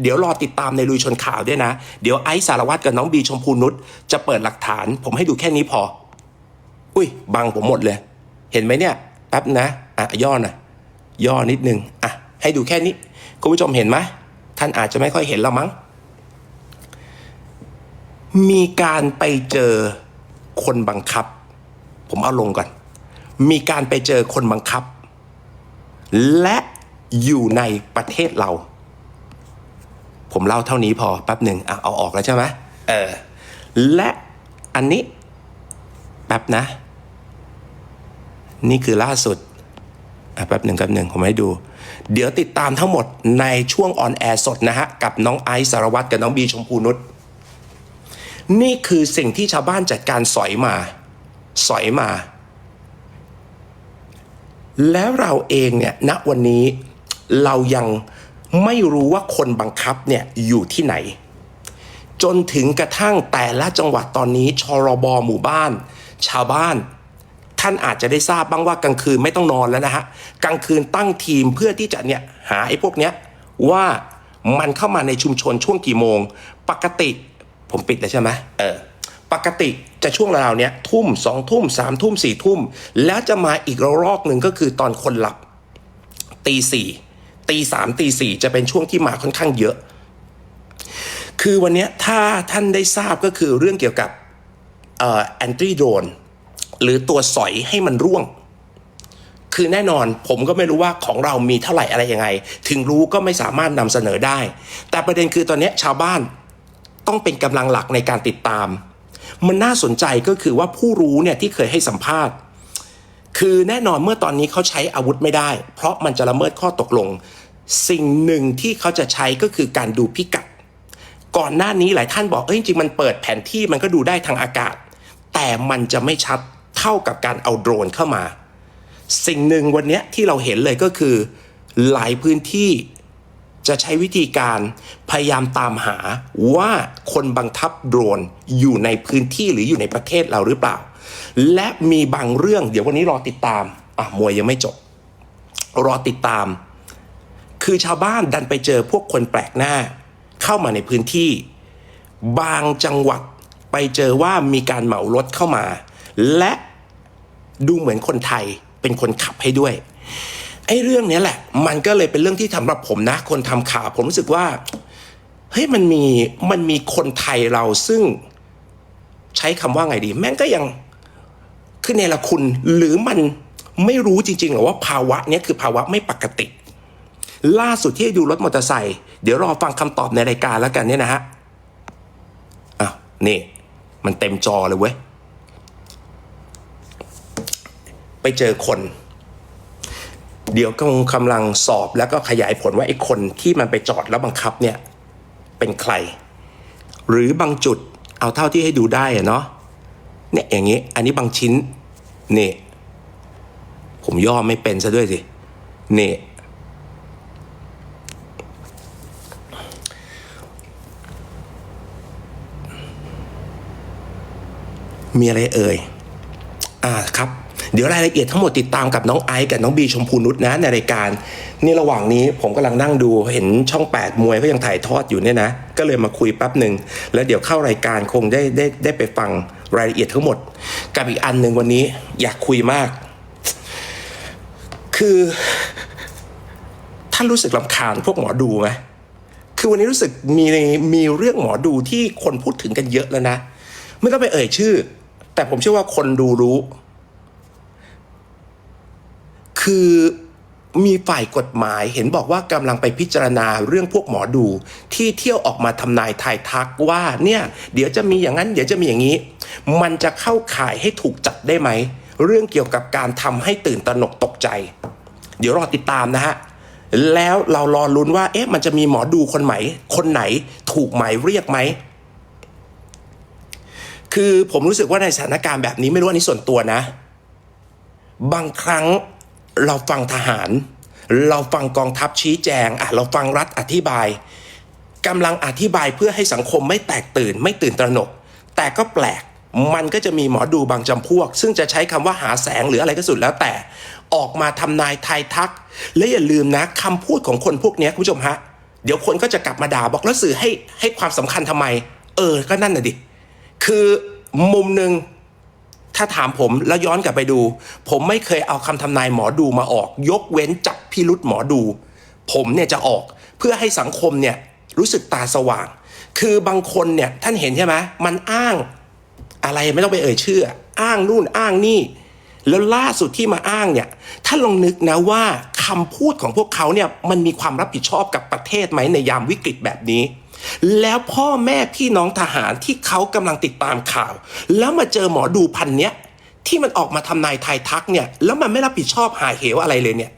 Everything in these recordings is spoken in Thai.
เดี๋ยวรอติดตามในลุยชนข่าวด้วยนะ เดี๋ยวไอซ์สารวัตรกับน้องบีชมพูนุชจะเปิดหลักฐาน ผมให้ดูแค่นี้พอ อุ้ยบังผมหมดเลย เห็นไหมเนี่ยแป๊บนะ อะย่อหน่อยย่อนิดนึง อะ ให้ดูแค่นี้ คุณผู้ชมเห็นไหมท่านอาจจะไม่ค่อยเห็นแล้วมั้ง มีการไปเจอคนบังคับ ผมเอาลงก่อน มีการไปเจอคนบังคับ และอยู่ในประเทศเรา ผมเล่าเท่านี้พอแป๊บหนึ่งอะเอาออกแล้วใช่ไหมเออ และอันนี้แป๊บนะ นี่คือล่าสุดอะแป๊บหนึ่งแป๊บหนึ่งผมให้ดู เดี๋ยวติดตามทั้งหมดในช่วงออนแอร์สดนะฮะ กับน้องไอซ์สารวัตรกับน้องบีชมพูนุชนี่คือสิ่งที่ชาวบ้านจัดการสอยมา สอยมา แล้วเราเองเนี่ยณวันนี้เรายัง ไม่รู้ว่าคนบังคับเนี่ยอยู่ที่ไหน จนถึงกระทั่งแต่ละจังหวัดตอนนี้ชรบหมู่บ้าน ชาวบ้าน ท่านอาจจะได้ทราบบ้างว่ากลางคืนไม่ต้องนอนแล้วนะฮะกลางคืนตั้งทีมเพื่อที่จะเนี่ยหาไอ้พวกเนี้ยว่ามันเข้ามาในชุมชนช่วงกี่โมง ปกติผมปิดแล้วใช่ไหมเออปกติจะช่วงราวเนี้ยทุ่มสองทุ่มสามทุ่มสี่ทุ่ม แล้วจะมาอีกระลอกหนึ่งก็คือตอนคนหลับตีสี่ ตีสามตีสี่จะเป็นช่วงที่มาค่อนข้างเยอะ คือวันนี้ถ้าท่านได้ทราบก็คือเรื่องเกี่ยวกับแอนตรีโดรนหรือตัวสอยให้มันร่วง คือแน่นอนผมก็ไม่รู้ว่าของเรามีเท่าไหร่อะไรยังไง ถึงรู้ก็ไม่สามารถนำเสนอได้ แต่ประเด็นคือตอนนี้ชาวบ้านต้องเป็นกำลังหลักในการติดตาม มันน่าสนใจก็คือว่าผู้รู้เนี่ยที่เคยให้สัมภาษณ์ คือแน่นอนเมื่อตอนนี้เขาใช้อาวุธไม่ได้ เพราะมันจะละเมิดข้อตกลง สิ่งหนึ่งที่เขาจะใช้ก็คือการดูพิกัด ก่อนหน้านี้หลายท่านบอกเอ้ยจริงมันเปิดแผนที่มันก็ดูได้ทางอากาศ แต่มันจะไม่ชัดเท่ากับการเอาโดรนเข้ามา สิ่งหนึ่งวันนี้ที่เราเห็นเลยก็คือ หลายพื้นที่จะใช้วิธีการพยายามตามหาว่าคนบังคับโดรนอยู่ในพื้นที่หรืออยู่ในประเทศเราหรือเปล่า และมีบางเรื่องเดี๋ยววันนี้รอติดตามอะมวยยังไม่จบ รอติดตาม คือชาวบ้านดันไปเจอพวกคนแปลกหน้า เข้ามาในพื้นที่ บางจังหวัดไปเจอว่ามีการเหมารถเข้ามา และดูเหมือนคนไทยเป็นคนขับให้ด้วยไอ้เรื่องนี้แหละ มันก็เลยเป็นเรื่องที่สำหรับผมนะ คนทำข่าวผมรู้สึกว่าเฮ้ยมันมีมันมีคนไทยเราซึ่งใช้คำว่าไงดี แม่งก็ยังคือเนรคุณหรือมันไม่รู้จริงๆหรอว่าภาวะนี้คือภาวะไม่ปกติ ล่าสุดที่ดูรถมอเตอร์ไซค์เดี๋ยวรอฟังคำตอบในรายการแล้วกันเนี่ยนะฮะอ้าวนี่ มันเต็มจอเลยเว้ย ไปเจอคน เดี๋ยวกำลังกำลังสอบแล้วก็ขยายผลว่าไอ้คนที่มันไปจอดแล้วบังคับเนี่ย เป็นใคร หรือบางจุดเอาเท่าที่ให้ดูได้อะเนาะเนี่ยอย่างนี้ อันนี้บางชิ้น นี่ ผมย่อไม่เป็นซะด้วยสิ นี่ มีอะไรเอ่ย อ่าครับ เดี๋ยวรายละเอียดทั้งหมดติดตามกับน้องไอซ์กับน้องบีชมพูนุชนะในรายการ นี่ระหว่างนี้ผมกำลังนั่งดูเห็นช่อง 8 มวยก็ยังถ่ายทอดอยู่เนี่ยนะ ก็เลยมาคุยแป๊บหนึ่งแล้วเดี๋ยวเข้ารายการคงได้ได้ได้ไปฟังรายละเอียดทั้งหมด กับอีกอันหนึ่งวันนี้อยากคุยมาก คือท่านรู้สึกลำคาญพวกหมอดูไหมคือวันนี้รู้สึกมีมีเรื่องหมอดูที่คนพูดถึงกันเยอะแล้วนะ ไม่ต้องไปเอ่ยชื่อ แต่ผมเชื่อว่าคนดูรู้ คือมีฝ่ายกฎหมายเห็นบอกว่ากำลังไปพิจารณาเรื่องพวกหมอดู ที่เที่ยวออกมาทำนายทายทักว่าเนี่ยเดี๋ยวจะมีอย่างนั้น เดี๋ยวจะมีอย่างนี้ มันจะเข้าข่ายให้ถูกจับได้ไหม เรื่องเกี่ยวกับการทำให้ตื่นตระหนกตกใจ เดี๋ยวรอติดตามนะฮะ แล้วเรารอลุ้นว่าเอ๊ะมันจะมีหมอดูคนไหน คนไหนถูกหมายเรียกไหม คือผมรู้สึกว่าในสถานการณ์แบบนี้ไม่รู้อันนี้ส่วนตัวนะ บางครั้งเราฟังทหาร เราฟังกองทัพชี้แจงอะเราฟังรัฐอธิบายกำลังอธิบายเพื่อให้สังคมไม่แตกตื่น ไม่ตื่นตระหนก แต่ก็แปลกมันก็จะมีหมอดูบางจำพวก ซึ่งจะใช้คำว่าหาแสงหรืออะไรก็สุดแล้วแต่ ออกมาทำนายทายทัก และอย่าลืมนะคำพูดของคนพวกนี้คุณผู้ชมฮะเดี๋ยวคนก็จะกลับมาด่าบอกแล้วสื่อให้ให้ความสำคัญทำไม เออก็นั่นน่ะดิ คือมุมหนึ่งถ้าถามผมแล้วย้อนกลับไปดู ผมไม่เคยเอาคำทำนายหมอดูมาออก ยกเว้นจับพิรุษหมอดู ผมเนี่ยจะออกเพื่อให้สังคมเนี่ยรู้สึกตาสว่าง คือบางคนเนี่ยท่านเห็นใช่ไหมมันอ้างอะไรไม่ต้องไปเอ่ยชื่อ อ้างนู่นอ้างนี่ แล้วล่าสุดที่มาอ้างเนี่ยท่านลองนึกนะว่า คำพูดของพวกเขาเนี่ยมันมีความรับผิดชอบกับประเทศไหมในยามวิกฤตแบบนี้ แล้วพ่อแม่พี่น้องทหารที่เขากำลังติดตามข่าว แล้วมาเจอหมอดูพันเนี้ยที่มันออกมาทำนายทายทักเนี่ยแล้วมันไม่รับผิดชอบหาเหวอะไรเลยเนี่ย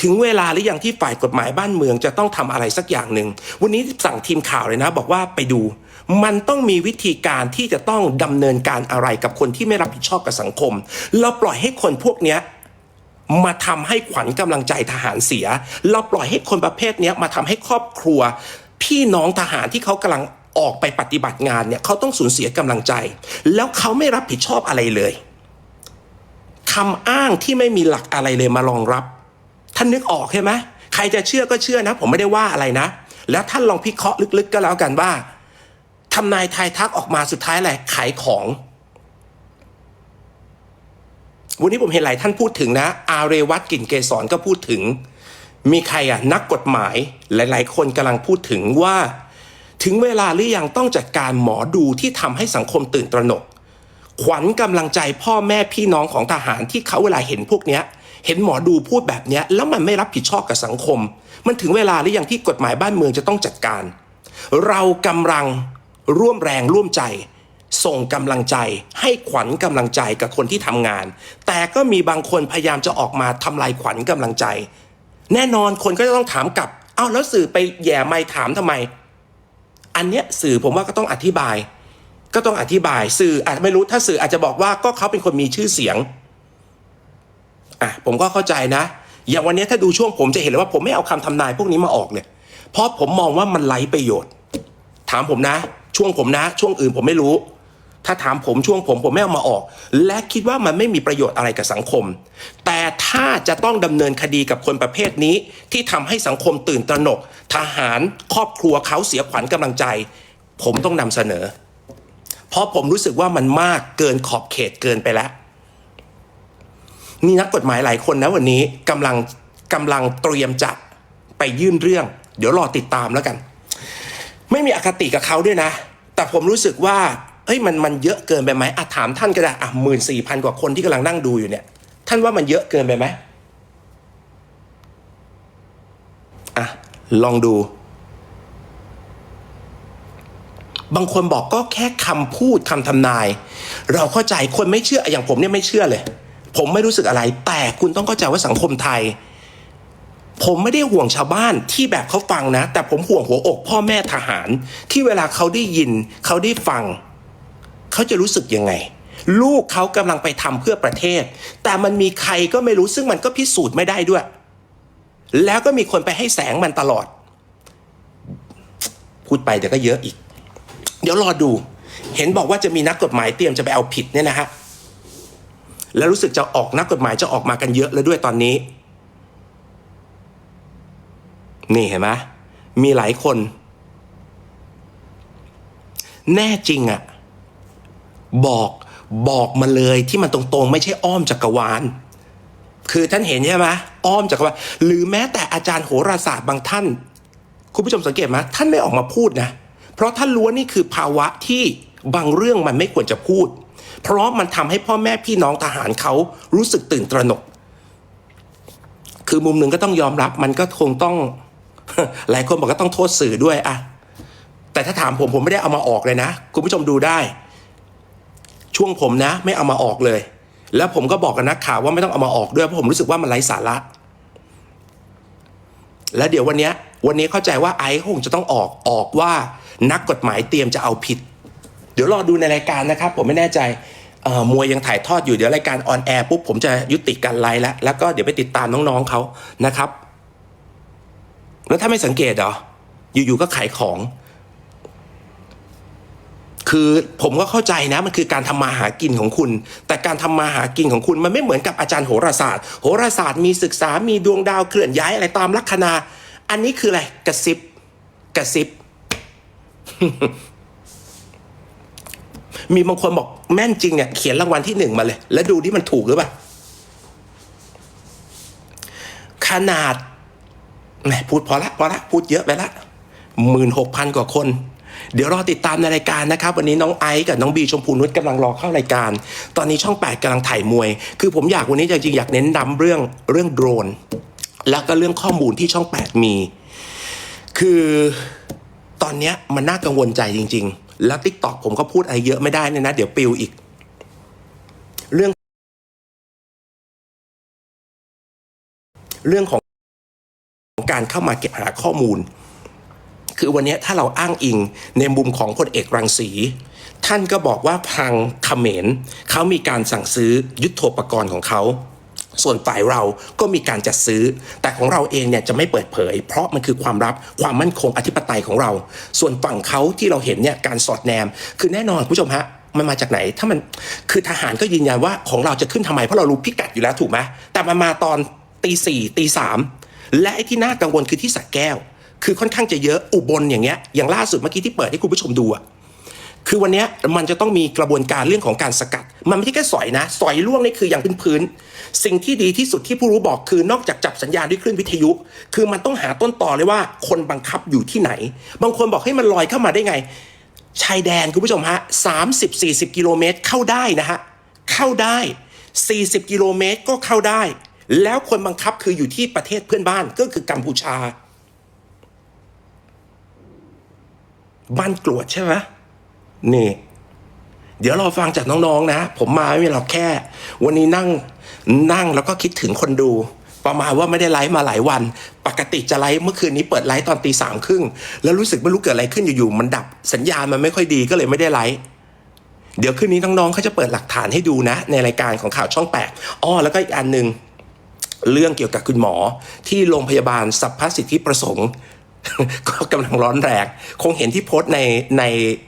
ถึงเวลาหรือยังที่ฝ่ายกฎหมายบ้านเมืองจะต้องทำอะไรสักอย่างหนึ่ง วันนี้สั่งทีมข่าวเลยนะ บอกว่าไปดู มันต้องมีวิธีการที่จะต้องดำเนินการอะไรกับคนที่ไม่รับผิดชอบกับสังคม เราปล่อยให้คนพวกเนี้ย มาทำให้ขวัญกำลังใจทหารเสีย เราปล่อยให้คนประเภทนี้มาทำให้ครอบครัว พี่น้องทหารที่เขากำลังออกไปปฏิบัติงานเนี่ยเขาต้องสูญเสียกำลังใจ แล้วเขาไม่รับผิดชอบอะไรเลยคำอ้างที่ไม่มีหลักอะไรเลยมารองรับ ท่านนึกออกใช่ไหมใครจะเชื่อก็เชื่อนะ ผมไม่ได้ว่าอะไรนะ แล้วท่านลองพิเคราะห์ลึกๆก็แล้วกันว่าทำนายทายทักออกมาสุดท้ายอะไรขายของ วันนี้ผมเห็นหลายท่านพูดถึงนะ อาเรวัตกลิ่นเกษรก็พูดถึง มีใครอะนักกฎหมายหลาย ๆ คนกำลังพูดถึงว่า ถึงเวลาหรือยังต้องจัดการหมอดูที่ทำให้สังคมตื่นตระหนก ขวัญกำลังใจพ่อแม่พี่น้องของทหารที่เขาเวลาเห็นพวกเนี้ยเห็นหมอดูพูดแบบเนี้ยแล้วมันไม่รับผิดชอบกับสังคม มันถึงเวลาหรือยังที่กฎหมายบ้านเมืองจะต้องจัดการ เรากำลังร่วมแรงร่วมใจ ส่งกำลังใจ ให้ขวัญกำลังใจกับคนที่ทำงาน แต่ก็มีบางคนพยายามจะออกมาทำลายขวัญกำลังใจ แน่นอนคนก็จะต้องถามกลับเอ้าแล้วสื่อไปแย่ไม่ถามทำไม อันเนี้ยสื่อผมว่าก็ต้องอธิบาย ก็ต้องอธิบาย สื่ออาจไม่รู้ถ้าสื่ออาจจะบอกว่าก็เขาเป็นคนมีชื่อเสียงอะผมก็เข้าใจนะอย่างวันนี้ถ้าดูช่วงผมจะเห็นเลยว่าผมไม่เอาคำทำนายพวกนี้มาออกเนี่ย เพราะผมมองว่ามันไร้ประโยชน์ ถามผมนะ ช่วงผมนะ ช่วงอื่นผมไม่รู้ ถ้าถามผมช่วงผมผมไม่เอามาออก และคิดว่ามันไม่มีประโยชน์อะไรกับสังคม แต่ถ้าจะต้องดำเนินคดีกับคนประเภทนี้ ที่ทำให้สังคมตื่นตระหนก ทหารครอบครัวเขาเสียขวัญกำลังใจ ผมต้องนำเสนอ เพราะผมรู้สึกว่ามันมากเกินขอบเขตเกินไปแล้วมีนักกฎหมายหลายคนนะวันนี้กำลังกำลังเตรียมจะไปยื่นเรื่อง เดี๋ยวรอติดตามแล้วกัน ไม่มีอคติกับเขาด้วยนะ แต่ผมรู้สึกว่า เฮ้ยมันมันเยอะเกินไปไหมอะถามท่านก็ได้อะหมื่นสี่พันกว่าคนที่กำลังนั่งดูอยู่เนี่ย ท่านว่ามันเยอะเกินไปไหมอะลองดู บางคนบอกก็แค่คำพูดคำทำนาย เราเข้าใจคนไม่เชื่ออย่างผมเนี่ยไม่เชื่อเลย ผมไม่รู้สึกอะไร แต่คุณต้องเข้าใจว่าสังคมไทย ผมไม่ได้ห่วงชาวบ้านที่แบบเขาฟังนะ แต่ผมห่วงหัวอกพ่อแม่ทหาร ที่เวลาเขาได้ยินเขาได้ฟัง เขาจะรู้สึกยังไง ลูกเขากำลังไปทำเพื่อประเทศ แต่มันมีใครก็ไม่รู้ซึ่งมันก็พิสูจน์ไม่ได้ด้วย แล้วก็มีคนไปให้แสงมันตลอด พูดไปเดี๋ยวก็เยอะอีก เดี๋ยวรอดู เห็นบอกว่าจะมีนักกฎหมายเตรียมจะไปเอาผิดเนี่ยนะฮะแล้วรู้สึกจะออกนักกฎหมายจะออกมากันเยอะแล้วด้วยตอนนี้ นี่เห็นไหมมีหลายคน แน่จริงอะ บอกบอกมาเลยที่มันตรงๆ ไม่ใช่อ้อมจักรวาล คือท่านเห็นใช่ไหมอ้อมจักรวาลหรือแม้แต่อาจารย์โหราศาสตร์บางท่าน คุณผู้ชมสังเกตไหมท่านไม่ออกมาพูดนะ เพราะท่านรู้ว่านี่คือภาวะที่บางเรื่องมันไม่ควรจะพูด เพราะมันทำให้พ่อแม่พี่น้องทหารเขารู้สึกตื่นตระหนก คือมุมหนึ่งก็ต้องยอมรับมันก็คงต้อง หลายคนบอกก็ต้องโทษสื่อด้วยอะแต่ถ้าถามผมผมไม่ได้เอามาออกเลยนะ คุณผู้ชมดูได้ ช่วงผมนะ ไม่เอามาออกเลย แล้วผมก็บอกกับนักข่าวว่าไม่ต้องเอามาออกด้วยเพราะผมรู้สึกว่ามันไร้สาระ แล้วเดี๋ยววันนี้วันนี้เข้าใจว่าไอซ์คงจะต้องออกออกว่านักกฎหมายเตรียมจะเอาผิด เดี๋ยวรอดูในรายการนะครับ ผมไม่แน่ใจมวยยังถ่ายทอดอยู่เดี๋ยวรายการออนแอร์ปุ๊บผมจะยุติการไลฟ์แล้วแล้วก็เดี๋ยวไปติดตามน้องๆเขานะครับ แล้วถ้าไม่สังเกตเหรออยู่ๆก็ขายของ คือผมก็เข้าใจนะมันคือการทำมาหากินของคุณ แต่การทำมาหากินของคุณมันไม่เหมือนกับอาจารย์โหราศาสตร์ โหราศาสตร์มีศึกษามีดวงดาวเคลื่อนย้ายอะไรตามลัคนา อันนี้คืออะไรกระซิบกระซิบ มีบางคนบอกแม่นจริงเนี่ยเขียนรางวัลที่หนึ่งมาเลย แล้วดูที่มันถูกหรือเปล่าขนาดแหมพูดพอละพอละพูดเยอะไปละหมื่นหกพันกว่าคน เดี๋ยวรอติดตามในรายการนะครับ วันนี้น้องไอซ์กับน้องบีชมพูนุชกำลังรอเข้ารายการ ตอนนี้ช่องแปดกำลังถ่ายมวย คือผมอยากวันนี้จริงๆอยากเน้นนำเรื่องเรื่องโดรน แล้วก็เรื่องข้อมูลที่ช่องแปดมี คือตอนนี้มันน่ากังวลใจจริง ๆ แล้วติ๊กตอกผมก็พูดอะไรเยอะไม่ได้เนี่ยนะ เดี๋ยวปิวอีก เรื่อง เรื่องของการเข้ามาเก็บหาข้อมูล คือวันนี้ถ้าเราอ้างอิงในมุมของพลเอกรังสี ท่านก็บอกว่าทางเขมรเขามีการสั่งซื้อยุทโธปกรณ์ของเขาส่วนฝ่ายเราก็มีการจัดซื้อ แต่ของเราเองเนี่ยจะไม่เปิดเผย เพราะมันคือความลับความมั่นคงอธิปไตยของเรา ส่วนฝั่งเขาที่เราเห็นเนี่ยการสอดแนม คือแน่นอนผู้ชมฮะมันมาจากไหน ถ้ามันคือทหารก็ยืนยันว่าของเราจะขึ้นทำไมเพราะเรารู้พิกัดอยู่แล้วถูกไหมแต่มันมาตอนตีสี่ตีสามและไอ้ที่น่ากังวลคือที่สระแก้ว คือค่อนข้างจะเยอะอุบลอย่างเงี้ยอย่างล่าสุดเมื่อกี้ที่เปิดให้คุณผู้ชมดูอะคือวันนี้มันจะต้องมีกระบวนการเรื่องของการสกัด มันไม่ใช่แค่สอยนะ สอยล่วงนี่คืออย่างพื้นๆสิ่งที่ดีที่สุดที่ผู้รู้บอกคือนอกจากจับสัญญาณด้วยคลื่นวิทยุ คือมันต้องหาต้นต่อเลยว่าคนบังคับอยู่ที่ไหน บางคนบอกให้มันลอยเข้ามาได้ไง ชายแดนคุณผู้ชมฮะ30 40กิโลเมตรเข้าได้นะฮะเข้าได้ 40 กิโลเมตรก็เข้าได้ แล้วคนบังคับคืออยู่ที่ประเทศเพื่อนบ้านก็คือกัมพูชา บ้านกรวดใช่ไหมนี่ เดี๋ยวเราฟังจากน้องๆนะ ผมมาไม่มีหรอกแค่ วันนี้นั่งนั่งแล้วก็คิดถึงคนดู ประมาณว่าไม่ได้ไลฟ์มาหลายวัน ปกติจะไลฟ์เมื่อคืนนี้เปิดไลฟ์ตอนตีสามครึ่งแล้วรู้สึกไม่รู้เกิดอะไรขึ้นอยู่ๆมันดับ สัญญาณมันไม่ค่อยดีก็เลยไม่ได้ไลฟ์เดี๋ยวคืนนี้น้องๆเขาจะเปิดหลักฐานให้ดูนะ ในรายการของข่าวช่องแปดอ้อแล้วก็อีกอันหนึ่งเรื่องเกี่ยวกับคุณหมอที่โรงพยาบาลสัพพสิทธิประสงค์ ก็กำลังร้อนแรงคงเห็นที่โพสต์ในใน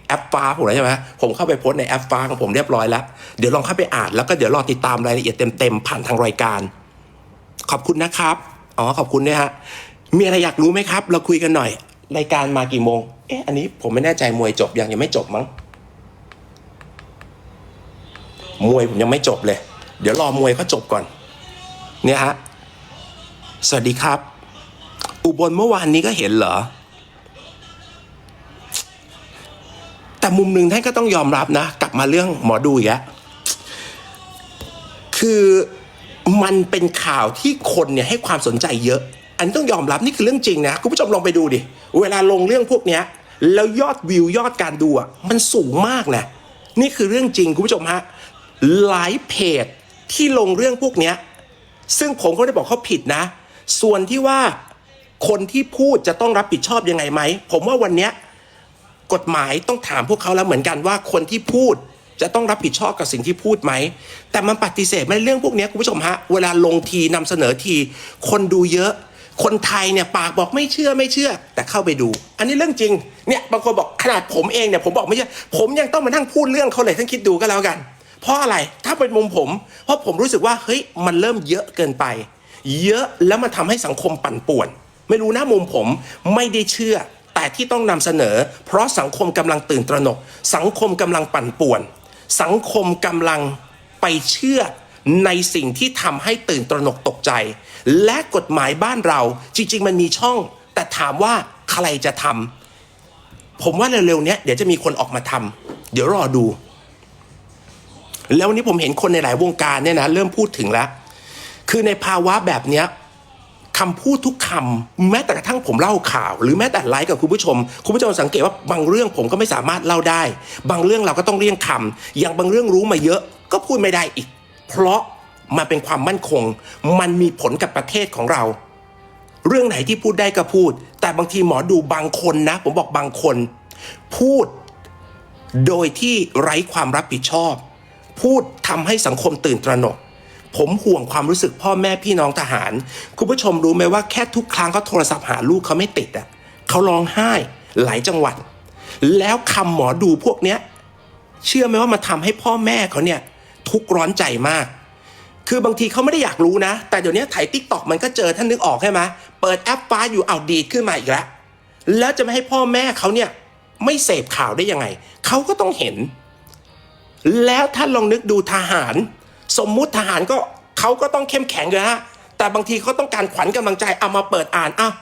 แอปฟ้าผมแล้วใช่ไหมผมเข้าไปโพสต์ในแอปฟ้าของผมเรียบร้อยแล้ว เดี๋ยวลองเข้าไปอ่านแล้วก็เดี๋ยวรอติดตามรายละเอียดเต็มๆผ่านทางรายการ ขอบคุณนะครับอ๋อขอบคุณเนี่ยฮะมีอะไรอยากรู้ไหมครับ เราคุยกันหน่อย รายการมากี่โมงเอ๊ะอันนี้ผมไม่แน่ใจมวยจบยังยังไม่จบมั้งมวยผมยังไม่จบเลย เดี๋ยวรอมวยเขาจบก่อน เนี่ยฮะ สวัสดีครับ อุบลเมื่อวานนี้ก็เห็นเหรอ แต่มุมหนึ่งท่านก็ต้องยอมรับนะ กลับมาเรื่องหมอดูอีกแล้วคือมันเป็นข่าวที่คนเนี่ยให้ความสนใจเยอะ อันนี้ต้องยอมรับนี่คือเรื่องจริงนะคุณผู้ชมลองไปดูดิ เวลาลงเรื่องพวกเนี้ย แล้วยอดวิวยอดการดูอะมันสูงมากนะนี่คือเรื่องจริงคุณผู้ชมฮะหลายเพจที่ลงเรื่องพวกเนี้ยซึ่งผมก็ไม่ได้บอกเขาผิดนะ ส่วนที่ว่า คนที่พูดจะต้องรับผิดชอบยังไงไหม ผมว่าวันนี้กฎหมายต้องถามพวกเขาแล้วเหมือนกันว่าคนที่พูดจะต้องรับผิดชอบกับสิ่งที่พูดไหม แต่มันปฏิเสธไม่เรื่องพวกนี้คุณผู้ชมฮะ เวลาลงทีนำเสนอที คนดูเยอะ คนไทยเนี่ยปากบอกไม่เชื่อไม่เชื่อ แต่เข้าไปดู อันนี้เรื่องจริง เนี่ยบางคนบอกขนาดผมเองเนี่ยผมบอกไม่เชื่อ ผมยังต้องมานั่งพูดเรื่องเขาเลยท่านคิดดูก็แล้วกัน เพราะอะไร ถ้าเป็นมุมผม เพราะผมรู้สึกว่าเฮ้ยมันเริ่มเยอะเกินไป เยอะแล้วมันทำให้สังคมปั่นป่วน ไม่รู้นะมุมผมไม่ได้เชื่อ แต่ที่ต้องนำเสนอ เพราะสังคมกำลังตื่นตระหนก สังคมกำลังปั่นป่วน สังคมกำลังไปเชื่อในสิ่งที่ทำให้ตื่นตระหนกตกใจ และกฎหมายบ้านเราจริง ๆ มันมีช่อง แต่ถามว่าใครจะทำผมว่าเร็วๆเนี้ยเดี๋ยวจะมีคนออกมาทำเดี๋ยวรอดู แล้ววันนี้ผมเห็นคนในหลายวงการเนี่ยนะเริ่มพูดถึงแล้ว คือในภาวะแบบเนี้ย คำพูดทุกคำแม้แต่กระทั่งผมเล่าข่าว หรือแม้แต่ไลฟ์กับคุณผู้ชม คุณผู้ชมสังเกตว่าบางเรื่องผมก็ไม่สามารถเล่าได้ บางเรื่องเราก็ต้องเลี่ยงคำอย่างบางเรื่องรู้มาเยอะก็พูดไม่ได้อีก เพราะมันเป็นความมั่นคง มันมีผลกับประเทศของเรา เรื่องไหนที่พูดได้ก็พูด แต่บางทีหมอดูบางคนนะ ผมบอกบางคน พูด โดยที่ไร้ความรับผิดชอบ พูดทำให้สังคมตื่นตระหนก ผมห่วงความรู้สึกพ่อแม่พี่น้องทหาร คุณผู้ชมรู้ไหมว่าแค่ทุกครั้งเขาโทรศัพท์หาลูกเขาไม่ติดอะเขาร้องไห้หลายจังหวัด แล้วคำหมอดูพวกเนี้ยเชื่อไหมว่ามันทำให้พ่อแม่เขาเนี่ยทุกข์ร้อนใจมาก คือบางทีเขาไม่ได้อยากรู้นะ แต่เดี๋ยวนี้ถ่ายติ๊กตอกมันก็เจอท่านนึกออกใช่ไหมเปิดแอปฟ้าอยู่เอาดีขึ้นมาอีกแล้วแล้วจะไม่ให้พ่อแม่เขาเนี่ยไม่เสพข่าวได้ยังไง เขาก็ต้องเห็น แล้วท่านลองนึกดูทหาร สมมุติทหารก็เขาก็ต้องเข้มแข็งเลยฮะแต่บางทีเขาต้องการขวัญกำลังใจเอามาเปิดอ่านอ้าว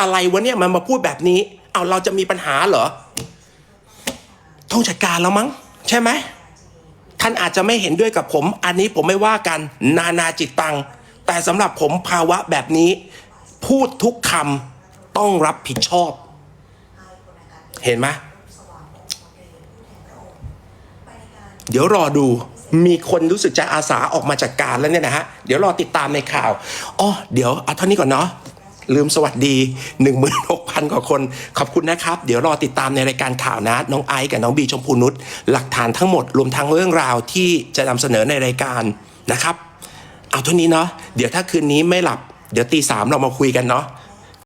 อะไรวะเนี่ยมันมาพูดแบบนี้เอาเราจะมีปัญหาเหรอต้องจัดการแล้วมั้ง ใช่ไหมท่านอาจจะไม่เห็นด้วยกับผม อันนี้ผมไม่ว่ากันนานาจิตตัง แต่สำหรับผมภาวะแบบนี้ พูดทุกคำต้องรับผิดชอบ เห็นไหมเดี๋ยวรอดู มีคนรู้สึกจะอาสาออกมาจัดการแล้วเนี่ยนะฮะ เดี๋ยวรอติดตามในข่าวอ๋อเดี๋ยวเอาเท่านี้ก่อนเนาะลืมสวัสดี 16,000 กว่าคน ขอบคุณนะครับ เดี๋ยวรอติดตามในรายการข่าวนะ น้องไอซ์กับน้องบีชมพูนุชหลักฐานทั้งหมดรวมทั้งเรื่องราวที่จะนำเสนอในรายการนะครับ เอาเท่านี้เนาะเดี๋ยวถ้าคืนนี้ไม่หลับ เดี๋ยวตีสามเรามาคุยกันเนาะ